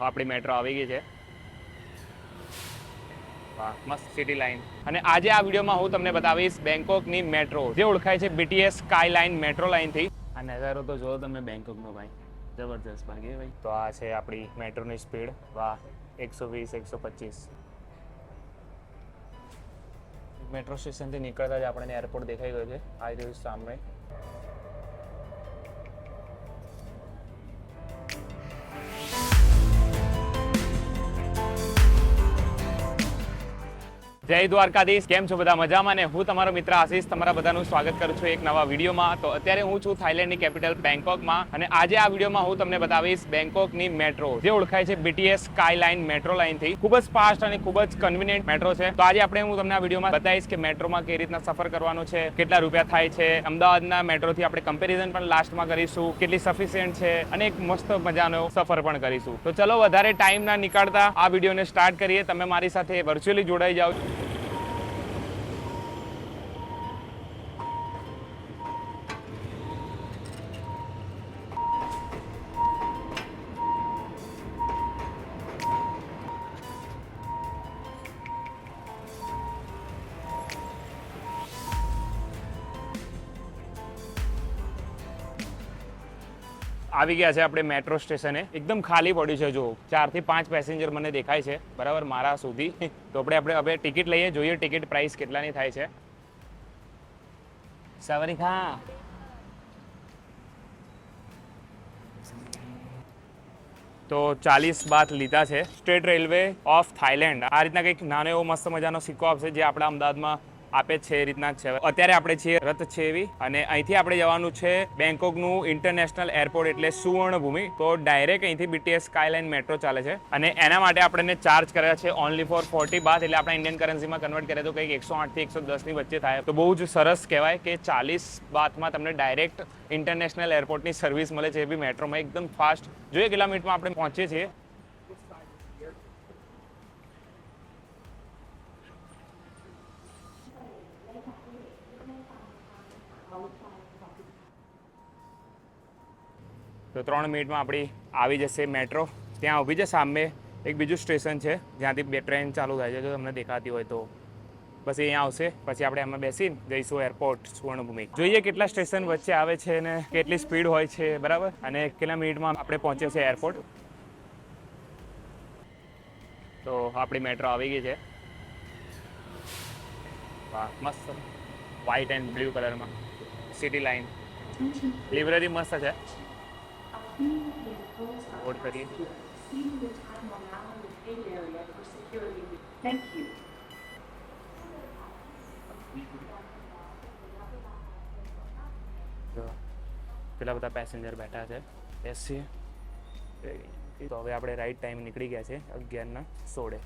આપણી મેટ્રો આવી ગઈ છે. વાહ મસ્ત સિટી લાઇન અને આજે આ વિડીયોમાં હું તમને બતાવીશ બેંકોકની મેટ્રો જે ઓળખાય છે બીટીએસ સ્કાય લાઇન મેટ્રો લાઇનથી આ નજારો તો જો તમે બેંકોકનો ભાઈ. જબરજસ્ત ભાઈ ભાઈ. તો આ છે આપણી મેટ્રોની સ્પીડ વાહ એકસો વીસ એકસો પચીસ. મેટ્રો સ્ટેશનથી નીકળતા જ આપણને એરપોર્ટ દેખાઈ ગયો છે. આવી રહ્યું સામે. જય દ્વારકાધીશ. કેમ છો બધા મજામાં ને હું તમારો મિત્ર આશીષ તમારા બધાનું સ્વાગત કરું છું એક નવા વિડીયોમાં. તો અત્યારે હું છું થાઈલેન્ડની કેપિટલ બેંકોકમાં અને આજે આ વિડીયોમાં હું તમને બતાવીશ બેંકોકની મેટ્રો. જે ઓળખાય છે બીટીએસ સ્કાય લાઇન મેટ્રો લાઇનથી. ખૂબ જ ફાસ્ટ અને ખૂબ જ કન્વિનિયન્ટ મેટ્રો છે. તો આજે આપણે હું તમને આ વિડીયોમાં બતાવીશ કે મેટ્રોમાં કઈ રીતના સફર કરવાનો છે, કેટલા રૂપિયા થાય છે. અમદાવાદના મેટ્રોથી આપણે કમ્પેરિઝન પણ લાસ્ટમાં કરીશું, કેટલી સફિશિયન્ટ છે અને એક મસ્ત મજાનો સફર પણ કરીશું. તો ચલો વધારે ટાઈમ ના નીકળતા આ વિડીયોને સ્ટાર્ટ કરીએ. તમે મારી સાથે વર્ચ્યુઅલી જોડાઈ જાઓ. આવી ગયા છે આપણે મેટ્રો સ્ટેશને એકદમ ખાલી પડ્યું છે જો. ચારથી પાંચ પેસેન્જર મને દેખાય છે બરાબર મારા સુધી. તો આપણે આપણે હવે ટિકિટ લઈએ જોઈએ ટિકિટ પ્રાઇસ કેટલાની થાય છે. સવારી ખા તો ચાલીસ બાત લીધા છે. સ્ટેટ રેલવે ઓફ થાઇલેન્ડ આ રીતના કંઈક નાનો એવો મસ્ત મજાનો સિક્કો આપશે જે આપણા અમદાવાદમાં આપે છે એ રીતના છે. અત્યારે આપણે છીએ રથ છે એવી અને અહીંથી આપણે જવાનું છે બેંકોકનું ઇન્ટરનેશનલ એરપોર્ટ એટલે સુવર્ણભૂમિ. તો ડાયરેક્ટ અહીંથી બીટીએસ સ્કાયલાઇન મેટ્રો ચાલે છે. અને એના માટે આપણે ચાર્જ કર્યા છે ઓનલી ફોર ફોર્ટી બાથ એટલે આપણે ઇન્ડિયન કરન્સીમાં કન્વર્ટ કરીએ તો કંઈક એકસો આઠથી એકસો દસની વચ્ચે થાય. તો બહુ જ સરસ કહેવાય કે ચાલીસ બાદમાં તમને ડાયરેક્ટ ઇન્ટરનેશનલ એરપોર્ટની સર્વિસ મળે છે. એ બી મેટ્રોમાં એકદમ ફાસ્ટ જોઈએ કેટલા આપણે પહોંચીએ છીએ. તો ત્રણ મિનિટમાં આપણી આવી જશે મેટ્રો. ત્યાં ઊભી છે સામે એક બીજું સ્ટેશન છે જ્યાંથી બે ટ્રેન ચાલુ થાય છે જો તમને દેખાતી હોય તો. બસ અહીંયા આવશે પછી આપણે એમાં બેસીને જઈશું એરપોર્ટ સુવર્ણભૂમિ. જોઈએ કેટલા સ્ટેશન વચ્ચે આવે છે અને કેટલી સ્પીડ હોય છે બરાબર? અને કેટલા મિનિટમાં આપણે પહોંચીએ છીએ એરપોર્ટ? તો આપણી મેટ્રો આવી ગઈ છે. વાહ મસ્ત. વ્હાઇટ એન્ડ બ્લુ કલરમાં સિટી લાઇન લાઇબ્રેરી મસ્ત છે. ઓડ કરીએ Thank you. જો પેલા બધા પેસેન્જર બેઠા છે. બેસીએ તો હવે આપણે રાઈટ ટાઈમ નીકળી ગયા છે અગિયારના સોળે.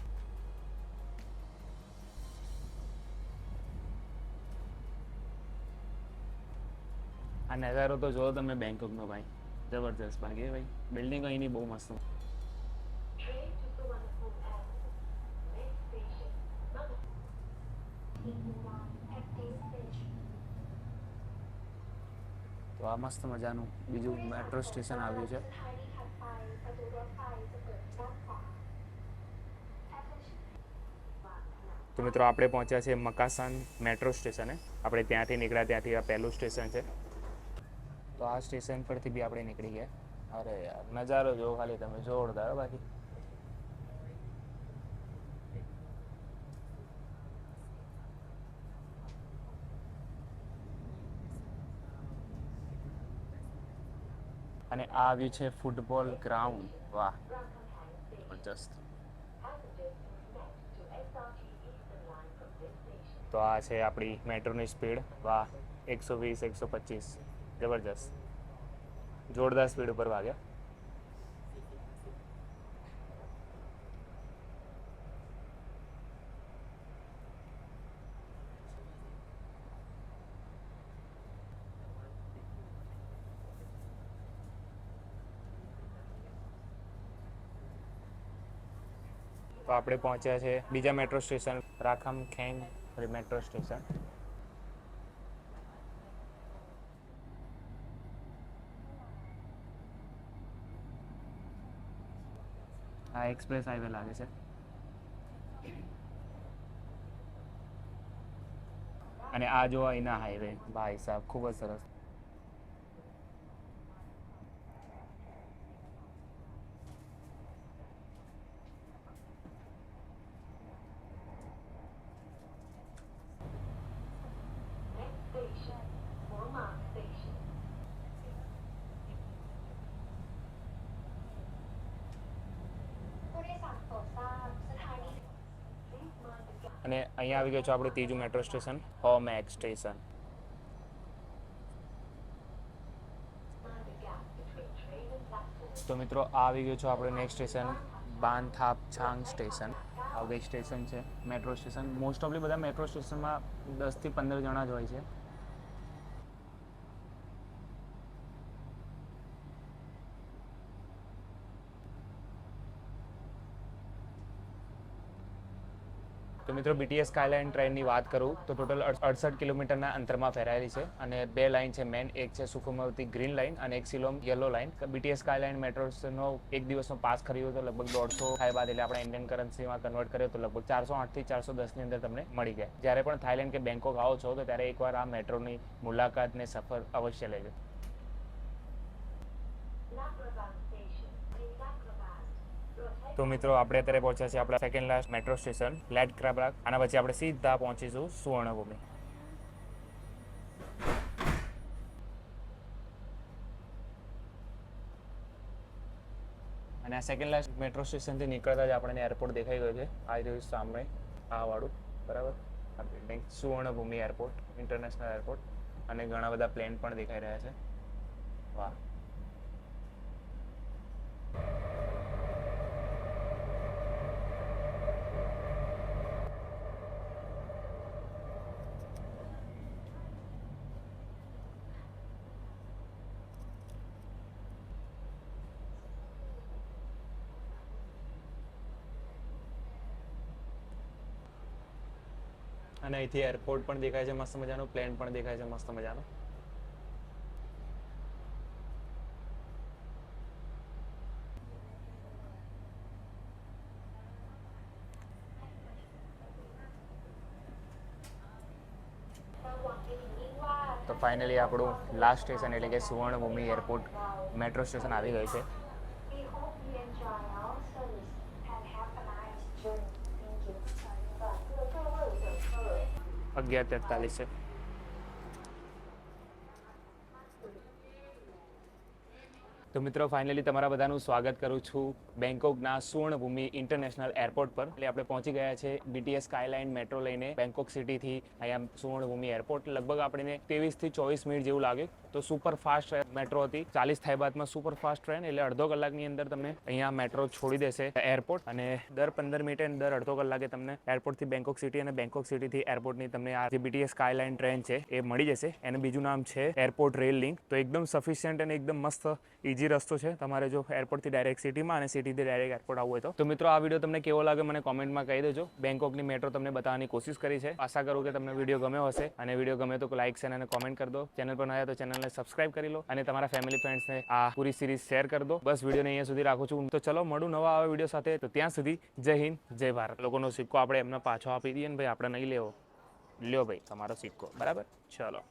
આ નજારો તો જો તમે બેંકોકનો ભાઈ. જબરજસ્ત બાકી ભાઈ. બિલ્ડિંગ અહીંની બહુ મસ્ત તો આ મસ્ત મજાનું બીજું મેટ્રો સ્ટેશન આવ્યું છે. તો મિત્રો આપણે પહોંચ્યા છે મકાસાન મેટ્રો સ્ટેશને આપણે ત્યાંથી નીકળ્યા, ત્યાંથી આ પહેલું સ્ટેશન છે. તો આ સ્ટેશન પરથી બી આપણે નીકળી ગયા. અરે યાર નજારો જો ખાલી તમે જોરદાર બાકી. અને આ આવ્યું છે ફૂટબોલ ગ્રાઉન્ડ. વાહ જબરજસ્ત તો આ છે આપણી મેટ્રોની સ્પીડ. વાહ એકસો વીસ એકસો પચીસ. જબરજસ્ત. જોરદાર સ્પીડ ઉપર વાગ્યા. તો આપણે પહોંચ્યા છે બીજા metro station, Ramkhamhaeng metro station. આ એક્સપ્રેસ હાઈવે લાગે છે. અને આ જોવા એના હાઈવે ભાઈ સાહેબ, ખૂબ જ સરસ. અને અહીંયા આવી ગયો છે, આપણું ત્રીજું metro station station train and platform. તો મિત્રો, આવી ગયું છો આપણું next station Ban Thap Chang station હવે સ્ટેશન છે મેટ્રો સ્ટેશન મોસ્ટ ઓફલી બધા મેટ્રો સ્ટેશનમાં દસથી પંદર જણા જ હોય છે. તો મિત્રો બીટીએસ સ્કાયલાઇન ટ્રેનની વાત કરું, તો ટોટલ અડસઠ કિલોમીટરના અંતરમાં ફેરાયેલી છે અને બે લાઇન છે મેન એક છે સુખમવતી ગ્રીન લાઇન અને એક Silom yellow line BTS skyline મેટ્રોનો એક દિવસનો પાસ કર્યો તો લગભગ દોઢસો થાય બાદ એટલે આપણે ઇન્ડિયન કરન્સીમાં કન્વર્ટ કર્યો તો લગભગ ચારસો આઠથી ચારસો દસની અંદર તમને મળી ગયા. જ્યારે પણ થાઇલેન્ડ કે બેંકોક આવો છો, તો ત્યારે એકવાર આ મેટ્રોની મુલાકાત ને સફર અવશ્ય લેજો. તો મિત્રો, આપણે અત્યારે પહોંચ્યા છીએ આપણા second last metro station Lat Krabang આના પછી આપણે સીધા પહોંચીશું સુવર્ણભૂમિ. અને આ સેકન્ડ લાસ્ટ મેટ્રો સ્ટેશનથી નીકળતા જ આપણને એરપોર્ટ દેખાઈ ગયો છે. આ રહ્યું સામે આ વાળું, બરાબર? આ building Suvarnabhumi airport international airport અને ઘણા બધા પ્લેન પણ દેખાઈ રહ્યા છે. વાહ. અને અહીંથી એરપોર્ટ પણ દેખાય છે, મસ્ત મજાનું. પ્લેન પણ દેખાય છે, મસ્ત મજાનું. તો ફાઇનલી આપણું લાસ્ટ સ્ટેશન એટલે કે સુવર્ણભૂમિ એરપોર્ટ મેટ્રો સ્ટેશન આવી ગયું છે. અગિયાર તેતાલીસ. તો મિત્રો ફાઇનલી તમારા બધાનું સ્વાગત કરું છું બેંકોકના સુવર્ણભૂમિ ઇન્ટરનેશનલ એરપોર્ટ પર. એટલે આપણે પહોંચી ગયા છે બીટીએસ સ્કાયલાઇન મેટ્રો લઈને બેંકોક સિટીથી અહીંયા સુવર્ણભૂમિ એરપોર્ટ લગભગ આપણે ત્રેવીસથી ચોવીસ મિનિટ જેવું લાગે. તો સુપર ફાસ્ટ મેટ્રો હતી. ચાલીસ થાય બાદમાં સુપર ફાસ્ટ ટ્રેન એટલે અડધો કલાકની અંદર તમને અહીંયા મેટ્રો છોડી દેશે એરપોર્ટ અને દર પંદર મિનિટે દર અડધો કલાકે તમને એરપોર્ટથી બેંકોક સિટી અને બેંકોક સિટીથી એરપોર્ટની તમને આ જે બીટીએસ સ્કાયલાઇન ટ્રેન છે, એ મળી જશે. એનું બીજું નામ છે એરપોર્ટ રેલ લિંક તો એકદમ સફિશિયન્ટ અને એકદમ મસ્ત ઇઝી રસ્તો છે. તમારે જો એરપોર્ટથી ડાયરેક્ટ સિટીમાં અને સિટીથી ડાયરેક્ટ એરપોર્ટ આવવું હોય તો. મિત્રો, આ વીડિયો તમને કેવો લાગે મને કોમેન્ટમાં કહી દેજો. બેંકોકની મેટ્રો તમને બતાવવાની કોશિશ કરી છે. આશા કરું કે તમને વીડિયો ગમ્યો હશે. અને વીડિયો ગમે તો લાઇક છે અને કોમેન્ટ કરી દો. ચેનલ પર આવ્યા તો ચેનલને સબસ્ક્રાઇબ કરી લો અને તમારા ફેમિલી ફ્રેન્ડ્સને આ પૂરી સિરીઝ શેર કરી દો. બસ વિડીયોને અહીંયા સુધી રાખું છું. તો ચલો, મળું નવા આવા વીડિયો સાથે. તો ત્યાં સુધી જય હિન્દ, જય ભારત. લોકોનો સિક્કો આપણે એમને પાછો આપી દઈએ ને ભાઈ, આપણે નહીં લેવો. લ્યો ભાઈ, તમારો સિક્કો. બરાબર? ચલો.